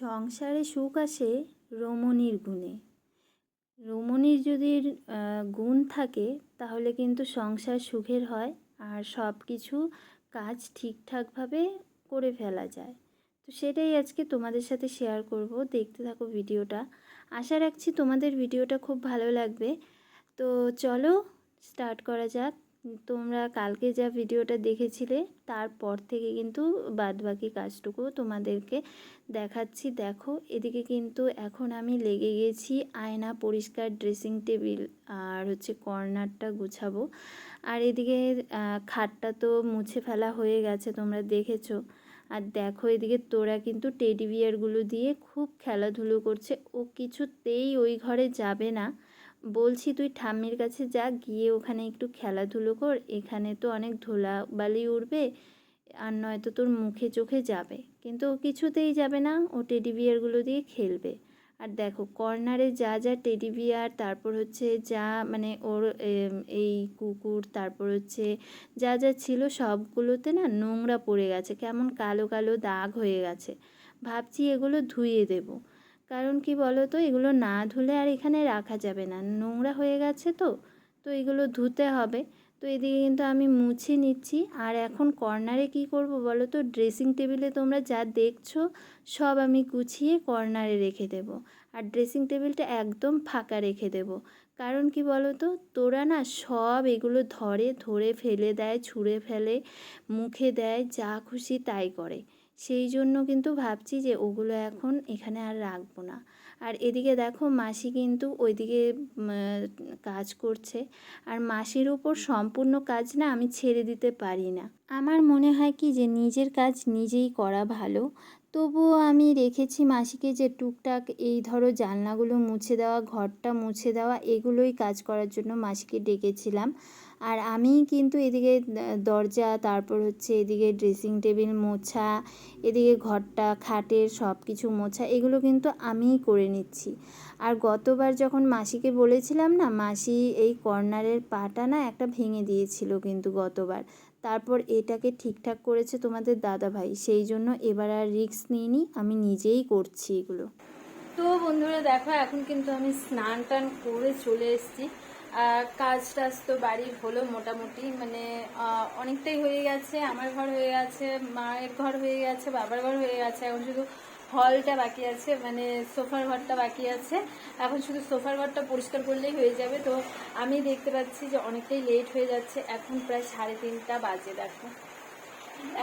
সংসারে সুখ আসে রমণীর গুণে। রমণীর যদি গুণ থাকে, তাহলে কিন্তু সংসার সুখের হয় আর সব কিছু কাজ ঠিকঠাকভাবে করে ফেলা যায়। তো সেটাই আজকে তোমাদের সাথে শেয়ার করব, দেখতে থাকো ভিডিওটা। আশা রাখছি তোমাদের ভিডিওটা খুব ভালো লাগবে। তো চলো স্টার্ট করা যাক। তোমরা কালকে যা ভিডিওটা দেখেছিলে, তারপর থেকে কিন্তু বাদবাকি কাজটুকু তোমাদেরকে দেখাচ্ছি। দেখো, এদিকে কিন্তু এখন আমি লেগে গেছি আয়না পরিষ্কার ড্রেসিং টেবিল আর হচ্ছে কর্নারটা গুছাবো। আর এদিকে খাটটা তো মুছে ফেলা হয়ে গেছে, তোমরা দেখেছ। আর দেখো, এদিকে তোরা কিন্তু টেডি বিয়ারগুলো দিয়ে খুব খেলাধুলো করছে। ও কিছুতেই ওই ঘরে যাবে না। বলছি, তুই ঠাম্মির কাছে যা, গিয়ে ওখানে একটু খেলাধুলো কর, এখানে তো অনেক ধুলাবালি উঠবে আর নয়তো তোর মুখে চোখে যাবে। কিন্তু ও কিছুতেই যাবে না, ও টেডি বিয়ারগুলো দিয়ে খেলবে। আর দেখো, কর্নারে যা যা টেডি বিয়ার, তারপর হচ্ছে যা মানে ওর এই কুকুর, তারপর হচ্ছে যা যা ছিল সবগুলোতে না নোংরা পড়ে গেছে, কেমন কালো কালো দাগ হয়ে গেছে। ভাবছি এগুলো ধুয়ে দেবো। কারণ কি বলো তো এগুলো না ধুলে আর এখানে রাখা যাবে না। নোংরা হয়ে গেছে তো তো এগুলো ধুতে হবে। তো এদিকে কিন্তু আমি মুছে নিচ্ছি। আর এখন কর্নারে কি করব বলো তো ড্রেসিং টেবিলে তোমরা যা দেখছ, সব আমি গুছিয়ে কর্নারে রেখে দেব। আর ড্রেসিং টেবিলটা একদম ফাঁকা রেখে দেব। কারণ কি বলো তো তোরা না সব এগুলো ধরে ধরে ফেলে দেয়, ছুঁড়ে ফেলে, মুখে দেয়, যা খুশি তাই করে। সেই জন্য কিন্তু ভাবছি যে ওগুলো এখন এখানে আর রাখব না। আর এদিকে দেখো মাসি কিন্তু ওইদিকে কাজ করছে। আর মাসির উপর সম্পূর্ণ কাজ না আমি ছেড়ে দিতে পারি না। আমার মনে হয় কি যে নিজের কাজ নিজেই করা ভালো। তবুও আমি রেখেছি মাসিকে যে টুকটাক এই ধরো জানলাগুলো মুছে দেওয়া, ঘরটা মুছে দেওয়া, এগুলোই কাজ করার জন্য মাসিকে ডেকেছিলাম। আর আমি কিন্তু এদিকে দরজা, তারপর হচ্ছে এদিকে ড্রেসিং টেবিল মোছা, এদিকে ঘরটা, খাটের সব কিছু মোছা, এগুলো কিন্তু আমিই করে নিচ্ছি। আর গতবার যখন মাসিকে বলেছিলাম না, মাসি এই কর্নারের পাটা না একটা ভেঙে দিয়েছিল কিন্তু গতবার। তারপর এটাকে ঠিকঠাক করেছে তোমাদের দাদা ভাই সেই জন্য এবার আর রিস্ক নিইনি, আমি নিজেই করছি এগুলো। তো বন্ধুরা দেখো, এখন কিন্তু আমি স্নান টান করে চলে এসেছি। কাজ টাজ তো বাড়ির হলো মোটামুটি। মানে অনেকটাই হয়ে গেছে। আমার ঘর হয়ে গেছে, মায়ের ঘর হয়ে গেছে, বাবার ঘর হয়ে গেছে। এখন শুধু হলটা বাকি আছে মানে সোফার ঘরটা বাকি আছে। এখন শুধু সোফার ঘরটা পরিষ্কার করলেই হয়ে যাবে। তো আমি দেখতে পাচ্ছি যে অনেকটাই লেট হয়ে যাচ্ছে। এখন প্রায় সাড়ে তিনটা বাজে, দেখো।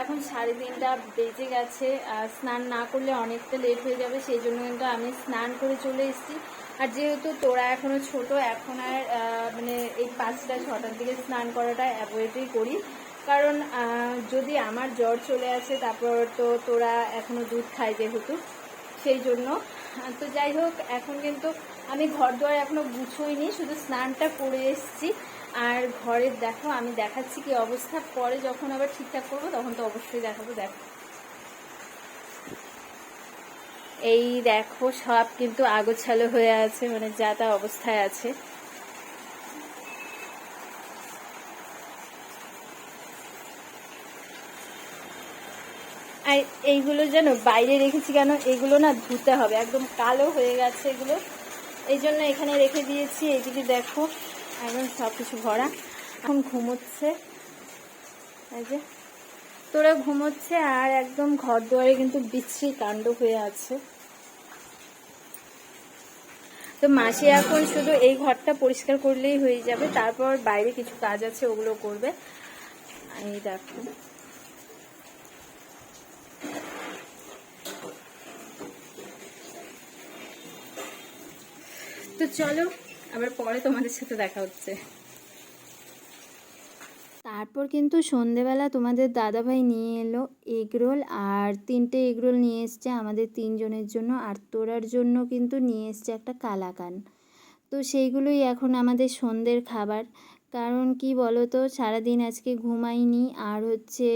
এখন সাড়ে তিনটা বেজে গেছে। স্নান না করলে অনেকটা লেট হয়ে যাবে। সেই জন্য কিন্তু আমি স্নান করে চলে এসেছি। আর যেহেতু তোরা এখনও ছোট, এখন আর মানে এই পাঁচটা ছটার দিকে স্নান করাটা অ্যাভয়েডই করি। কারণ যদি আমার জ্বর চলে আসে, তারপর তো তোরা এখনও দুধ খায় যেহেতু, সেই জন্য। তো যাই হোক, এখন কিন্তু আমি ঘর দুয়ার এখনও গুছোইনি, শুধু স্নানটা করে এসেছি। আর ঘরের দেখো, আমি দেখাচ্ছি কি অবস্থা। পরে যখন আবার ঠিকঠাক করব, তখন তো অবশ্যই দেখাবো, দেখো। এই দেখো, সব কিন্তু আগোছালো হয়ে আছে মানে যা তা অবস্থায় আছে। আর এইগুলো যেন বাইরে রেখেছি কেন, এগুলো না ধুতে হবে, একদম কালো হয়ে গেছে এগুলো। এই জন্য এখানে রেখে দিয়েছি, এইদিকে দেখো, একদম সব কিছু ভরা। এখন ঘুমোচ্ছে। এই যে। তোরা ঘুমোচ্ছে আর একদম ঘর দুয়ারে কিন্তু বিচ্ছিরি কাণ্ড হয়ে আছে। তো মাসি এখন শুধু এই ঘরটা পরিষ্কার করলেই হয়ে যাবে, তারপর বাইরে কিছু কাজ আছে ওগুলো করবে। এই দেখো। তো চলো, আবার পরে তোমাদের সাথে দেখা হচ্ছে। তারপর কিন্তু সন্ধেবেলা তোমাদের দাদাভাই নিয়ে এলো এগরোল আর তিনটে এগরোল নিয়ে এসছে আমাদের তিনজনের জন্য আর তোরার জন্য কিন্তু নিয়ে এসছে একটা কালাকান। তো সেইগুলোই এখন আমাদের সন্ধ্যের খাবার। কারণ কি বলো তো সারাদিন আজকে ঘুমাইনি আর হচ্ছে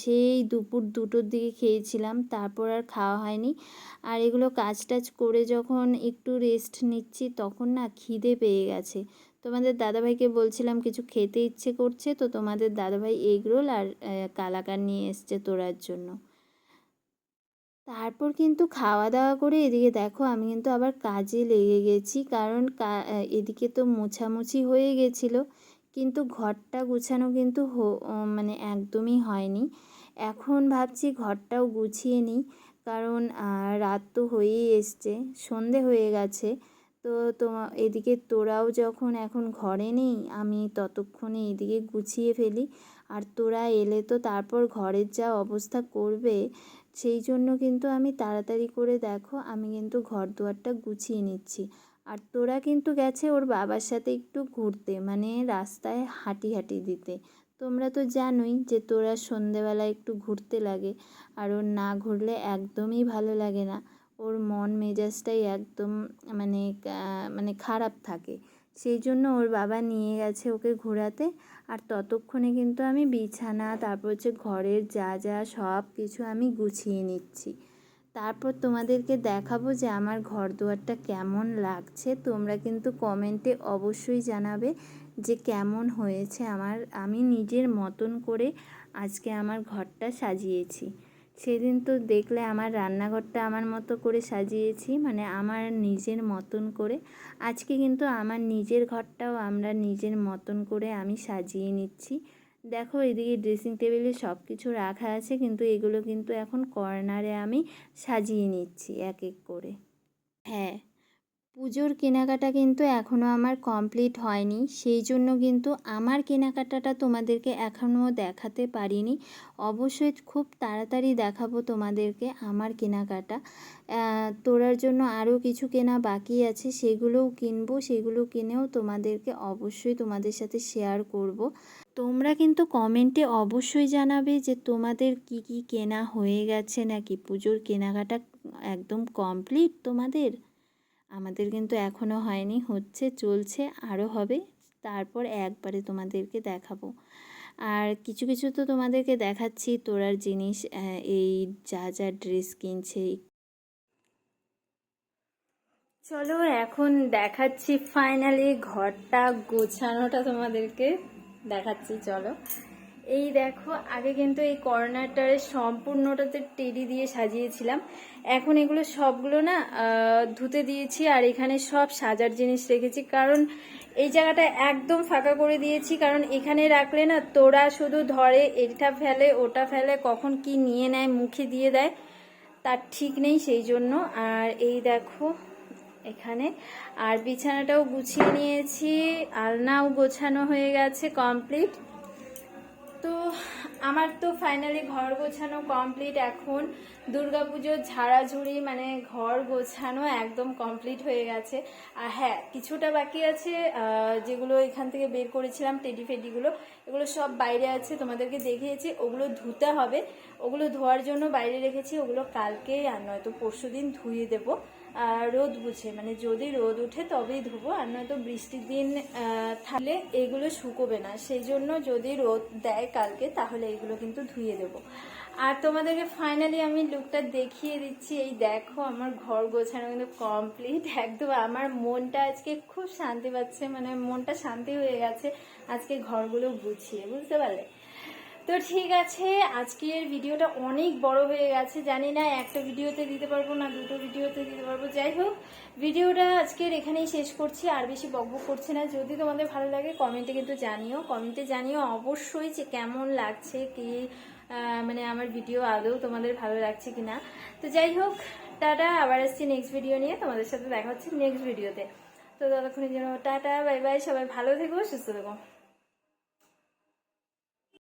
সেই দুপুর দুটোর দিকে খেয়েছিলাম, তারপর আর খাওয়া হয়নি। আর এগুলো কাজ টাজ করে যখন একটু রেস্ট নিচ্ছি তখন না খিদে পেয়ে গেছে। তোমাদের দাদাভাইকে বলছিলাম কিছু খেতে ইচ্ছে করছে, তো তোমাদের দাদাভাই এগ রোল আর কালাকার নিয়ে এসছে তোরার জন্য। তারপর কিন্তু খাওয়া দাওয়া করে এদিকে দেখো আমি কিন্তু আবার কাজে লেগে গেছি, কারণ এদিকে তো মোছামুছি হয়ে গেছিল, কিন্তু ঘরটা গুছানো কিন্তু মানে একদমই হয়নি। এখন ভাবছি ঘরটাও গুছিয়ে নিই, কারণ রাত তো হয়েই এসছে, সন্ধে হয়ে গেছে। তো তোমা, এদিকে তোরাও যখন এখন ঘরে নেই, আমি ততক্ষণে এদিকে গুছিয়ে ফেলি। আর তোরা এলে তো তারপর ঘরের যা অবস্থা করবে, সেই জন্য কিন্তু আমি তাড়াতাড়ি করে দেখো, আমি কিন্তু ঘর দুয়ারটা গুছিয়ে নিচ্ছি। আর তোরা কিন্তু গেছে ওর বাবার সাথে একটু ঘুরতে মানে রাস্তায় হাঁটি হাঁটি দিতে। তোমরা তো জানোই যে তোরা সন্ধেবেলা একটু ঘুরতে লাগে, আর ওর না ঘুরলে একদমই ভালো লাগে না। ওর মন মেজাজটাই একদম মানে মানে খারাপ থাকে। সেই জন্য ওর বাবা নিয়ে গেছে ওকে ঘোরাতে। আর ততক্ষণে কিন্তু আমি বিছানা, তারপর হচ্ছে ঘরের যা যা সব কিছু আমি গুছিয়ে নিচ্ছি। তারপর তোমাদেরকে দেখাবো যে আমার ঘর দুয়ারটা কেমন লাগছে। তোমরা কিন্তু কমেন্টে অবশ্যই জানাবে যে কেমন হয়েছে আমার, আমি নিজের মতন করে আজকে আমার ঘরটা সাজিয়েছি। সেদিন তো দেখলে আমার রান্নাঘরটা আমার মতো করে সাজিয়েছি মানে আমার নিজের মতন করে। আজকে কিন্তু আমার নিজের ঘরটাও আমরা নিজের মতন করে আমি সাজিয়ে নিচ্ছি। দেখো এদিকে ড্রেসিং টেবিলে সব কিছু রাখা আছে, কিন্তু এগুলো কিন্তু এখন কর্নারে আমি সাজিয়ে নিচ্ছি এক এক করে। হ্যাঁ। পুজোর কেনাকাটা কিন্তু এখনও আমার কমপ্লিট হয়নি। সেই জন্য কিন্তু আমার কেনাকাটাটা তোমাদেরকে এখনও দেখাতে পারিনি। অবশ্যই খুব তাড়াতাড়ি দেখাবো তোমাদেরকে আমার কেনাকাটা। তোরার জন্য আরও কিছু কেনা বাকি আছে, সেগুলোও কিনবো, সেগুলো কিনেও তোমাদেরকে অবশ্যই তোমাদের সাথে শেয়ার করব। তোমরা কিন্তু কমেন্টে অবশ্যই জানাবে যে তোমাদের কি কি কেনা হয়ে গেছে নাকি? পুজোর কেনাকাটা একদম কমপ্লিট তোমাদের? আমাদের কিন্তু এখনও হয়নি, হচ্ছে, চলছে আরও হবে, তারপর একবারে তোমাদেরকে দেখাবো। আর কিছু কিছু তো তোমাদেরকে দেখাচ্ছি, তোরার জিনিস এই যা যা ড্রেস কিনছে। চলো, এখন দেখাচ্ছি, ফাইনালি ঘরটা গোছানোটা তোমাদেরকে দেখাচ্ছি, চলো। এই দেখো, আগে কিন্তু এই কর্নারটারে সম্পূর্ণটাতে টেডি দিয়ে সাজিয়েছিলাম, এখন এগুলো সবগুলো না ধুতে দিয়েছি আর এখানে সব সাজার জিনিস রেখেছি। কারণ এই জায়গাটা একদম ফাঁকা করে দিয়েছি, কারণ এখানে রাখলে না, তোরা শুধু ধরে এটা ফেলে, ওটা ফেলে, কখন কি নিয়ে নেয়, মুখে দিয়ে দেয়, তার ঠিক নেই সেই জন্য। আর এই দেখো, এখানে আর বিছানাটাও গুছিয়ে নিয়েছি, আলনাও গোছানো হয়ে গেছে কমপ্লিট। তো আমার তো ফাইনালি ঘর গোছানো কমপ্লিট এখন দুর্গাপুজোর ঝাড়াঝুড়ি মানে ঘর গোছানো একদম কমপ্লিট হয়ে গেছে। আর হ্যাঁ কিছুটা বাকি আছে যেগুলো এখান থেকে বের করেছিলাম, টেডি ফেডিগুলো এগুলো সব বাইরে আছে, তোমাদেরকে দেখিয়েছি। ওগুলো ধুতে হবে। ওগুলো ধোয়ার জন্য বাইরে রেখেছি, ওগুলো কালকে আর নয়তো পরশু দিন ধুয়ে দেবো। রোদ বুঝে। মানে যদি রোদ উঠে তবেই ধুবো, আর নয়তো বৃষ্টির দিন থাকলে এগুলো শুকোবে না। সেই জন্য যদি রোদ দেয় কালকে, তাহলে এগুলো কিন্তু ধুয়ে দেবো। আর তোমাদেরকে ফাইনালি আমি লুকটা দেখিয়ে দিচ্ছি। এই দেখো, আমার ঘর গোছানো কিন্তু কমপ্লিট একদম আমার মনটা আজকে খুব শান্তি পাচ্ছে। মানে মনটা শান্তি হয়ে গেছে আজকে ঘরগুলো গুছিয়ে, বুঝতে পারলে? তো ঠিক আছে, আজকের ভিডিওটা অনেক বড় হয়ে গেছে, জানি না একটা ভিডিওতে দিতে পারব না দুটো ভিডিওতে দিতে পারব। যাই হোক, ভিডিওটা আজকের এখানেই শেষ করছি, আর বেশি বকবক করছি না। যদি তোমাদের ভালো লাগে, কমেন্টে কিন্তু জানিও। কমেন্টে জানিও অবশ্যই যে কেমন লাগছে, কি মানে আমার ভিডিও আদৌ তোমাদের ভালো লাগছে কি না তো যাই হোক, টাটা, আবার আসছি নেক্সট ভিডিও নিয়ে। তোমাদের সাথে দেখা হচ্ছে নেক্সট ভিডিওতে তো। ততক্ষণের জন্য টাটা বাই বাই সবাই ভালো থেকো, সুস্থ থেকো।